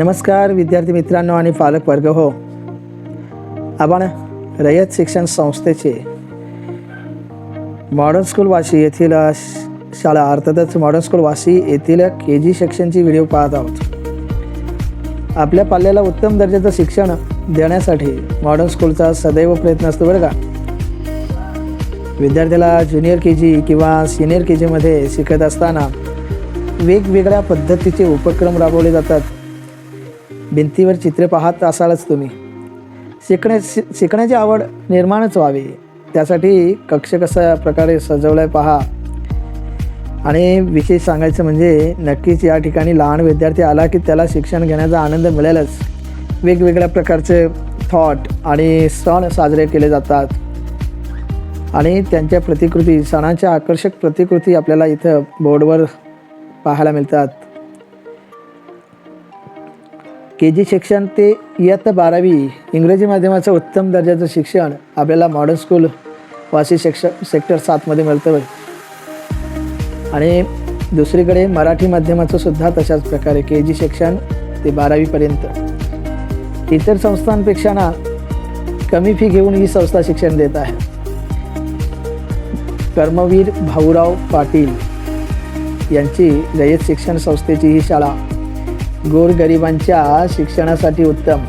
नमस्कार विद्यार्थी मित्रांनो आणि पालक वर्ग हो. आपण रयत शिक्षण संस्थेचे मॉडर्न स्कूल वाशी येथील शाळा अर्थातच मॉडर्न स्कूल वाशी येथील के जी सेक्शनची व्हिडिओ पाहत आहोत. आपल्या पाल्याला उत्तम दर्जाचं शिक्षण देण्यासाठी मॉडर्न स्कूलचा सदैव प्रयत्न असतो बरं का. विद्यार्थ्याला ज्युनियर के जी किंवा सिनियर के जीमध्ये शिकत असताना वेगवेगळ्या पद्धतीचे उपक्रम राबवले जातात. भिंतीवर चित्रे पाहत असालच तुम्ही. शिकण्या शि शिकण्याची आवड निर्माणच व्हावी. त्यासाठी कक्ष कशा प्रकारे सजवला आहे पहा. आणि विशेष सांगायचं म्हणजे नक्कीच या ठिकाणी लहान विद्यार्थी आला की त्याला शिक्षण घेण्याचा आनंद मिळेलच. वेगवेगळ्या प्रकारचे थॉट आणि सण साजरे केले जातात. आणि त्यांच्या प्रतिकृती सणांच्या आकर्षक प्रतिकृती आपल्याला इथं बोर्डवर पाहायला मिळतात. के जी शिक्षण ते इयत्ता बारावी इंग्रजी माध्यमाचं उत्तम दर्जाचं शिक्षण आपल्याला modern school Vashi sec sector सातमध्ये मिळतं आणि दुसरीकडे मराठी माध्यमाचं सुद्धा तशाच प्रकारे के जी शिक्षण ते बारावीपर्यंत इतर संस्थांपेक्षा ना कमी फी घेऊन ही संस्था शिक्षण देत आहे. कर्मवीर भाऊराव पाटील यांची रयत शिक्षण संस्थेची ही शाळा गोरगरिबांच्या शिक्षणासाठी उत्तम.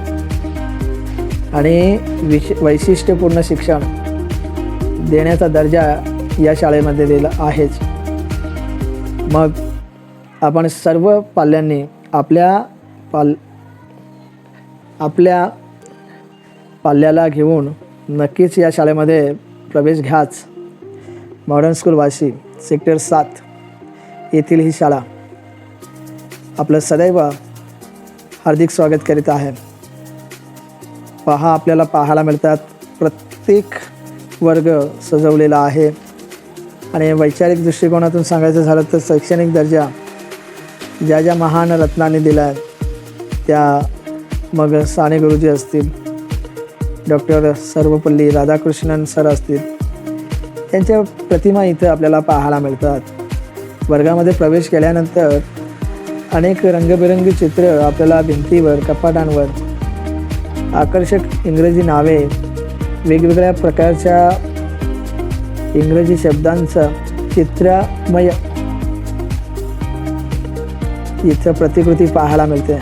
आणि विश वैशिष्ट्यपूर्ण शिक्षण देण्याचा दर्जा या शाळेमध्ये दिला आहेच. मग आपण सर्व पाल्यांनी आपल्या पाल आपल्या पाल्याला घेऊन नक्कीच या शाळेमध्ये प्रवेश घ्याच. मॉडर्न स्कूल वाशी सेक्टर सात येथील ही शाळा आपलं सदैव हार्दिक स्वागत करीत आहे. पहा आपल्याला पाहायला मिळतात प्रत्येक वर्ग सजवलेला आहे. आणि वैचारिक दृष्टिकोनातून सांगायचं झालं तर शैक्षणिक दर्जा ज्या ज्या महान रत्नांनी दिला आहे त्या मग साने गुरुजी असतील डॉक्टर सर्वपल्ली राधाकृष्णन सर असतील त्यांच्या प्रतिमा इथं आपल्याला पाहायला मिळतात. वर्गामध्ये प्रवेश केल्यानंतर अनेक रंगबिरंगी चित्र आपल्याला भिंतीवर कपाटांवर आकर्षक इंग्रजी नावे वेगवेगळ्या प्रकारच्या इंग्रजी शब्दांचं चित्रमय इथं प्रतिकृती पाहायला मिळते.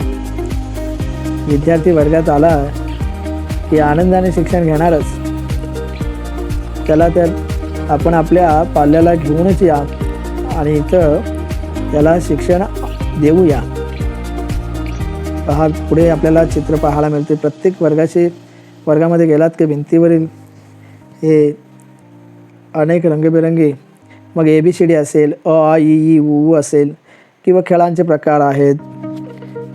विद्यार्थी वर्गात आला की आनंदाने शिक्षण घेणारच. त्याला तर आपण आपल्या पाल्याला घेऊनच या आणि इथं त्याला शिक्षण देऊया. पहा पुढे आपल्याला चित्र पाहायला मिळते. प्रत्येक वर्गाचे वर्गामध्ये गेलात की भिंतीवरील हे अनेक रंगीबेरंगी मग ए बी सी डी असेल अ आ ई ई उ ऊ असेल किंवा खेळांचे प्रकार आहेत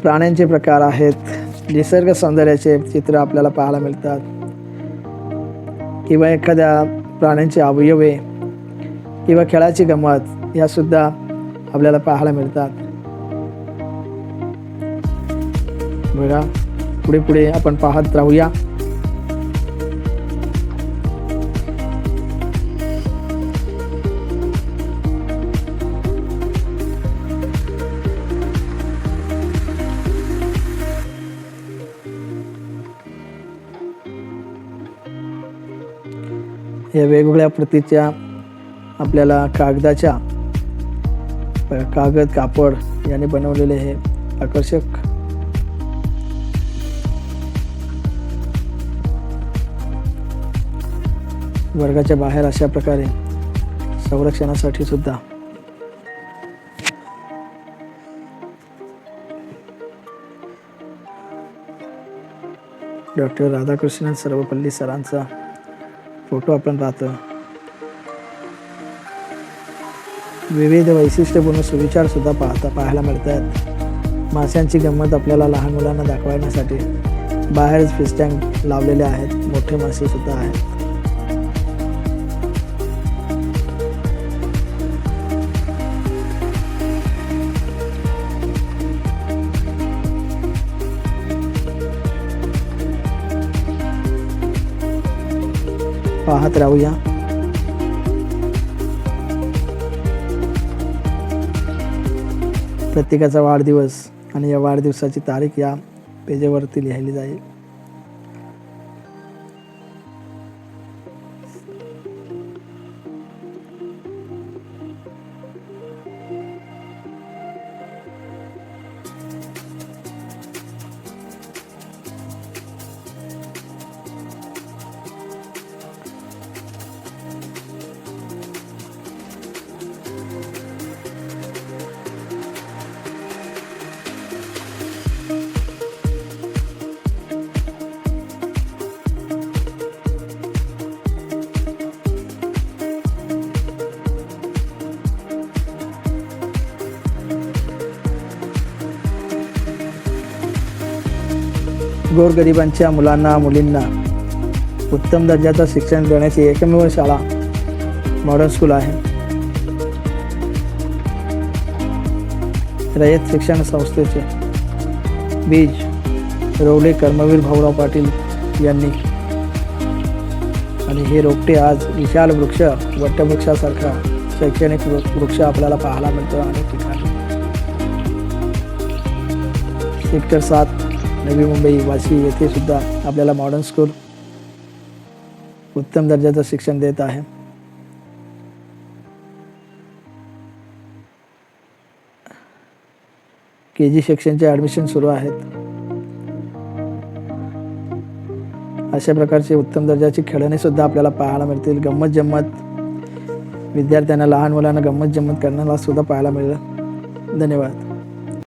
प्राण्यांचे प्रकार आहेत निसर्ग सौंदर्याचे चित्र आपल्याला पाहायला मिळतात किंवा एखाद्या प्राण्यांचे अवयवे किंवा खेळाची गंमत यासुद्धा आपल्याला पाहायला मिळतात. बघा पुढे पुढे आपण पाहत राहूया. या वेगवेगळ्या प्रतीच्या आपल्याला कागदाच्या कागद कापड याने बनवलेले हे आकर्षक वर्गाच्या बाहेर अशा प्रकारे संरक्षणासाठी सुद्धा. डॉक्टर राधाकृष्णन सर्वपल्ली सरांचा फोटो आपण पाहतो विविध वैशिष्ट्यपूर्ण सुविचार सुद्धा पाहता पाहायला मिळतात माशांची गंमत आपल्याला लहान मुलांना दाखवण्यासाठी बाहेरच फिश टँक लावलेले आहेत. मोठे मासे सुद्धा आहेत. पाहत राहूया. प्रत्येकाचा वाढदिवस आणि या वाढदिवसाची तारीख या पेजेवरती लिहिली जाईल. गोरगरिबांच्या मुलांना मुलींना उत्तम दर्जाचं शिक्षण देण्याची एकमेव शाळा मॉडर्न स्कूल आहे. रयत शिक्षण संस्थेचे बीज रोवले कर्मवीर भाऊराव पाटील यांनी. आणि हे रोपटे आज विशाल वृक्ष वटवृक्षासारखा शैक्षणिक वृक्ष आपल्याला पाहायला मिळतो अनेक ठिकाणी. सेक्टर सात नवी मुंबई वाशी येथे सुद्धा आपल्याला मॉडर्न स्कूल उत्तम दर्जाचं शिक्षण देत आहे. के जी सेक्शनचे ॲडमिशन सुरू आहेत. अशा प्रकारचे उत्तम दर्जाची खेळणी सुद्धा आपल्याला पाहायला मिळतील. गंमत जम्मत विद्यार्थ्यांना लहान मुलांना गंमत जम्मत करण्याला सुद्धा पाहायला मिळेल. धन्यवाद.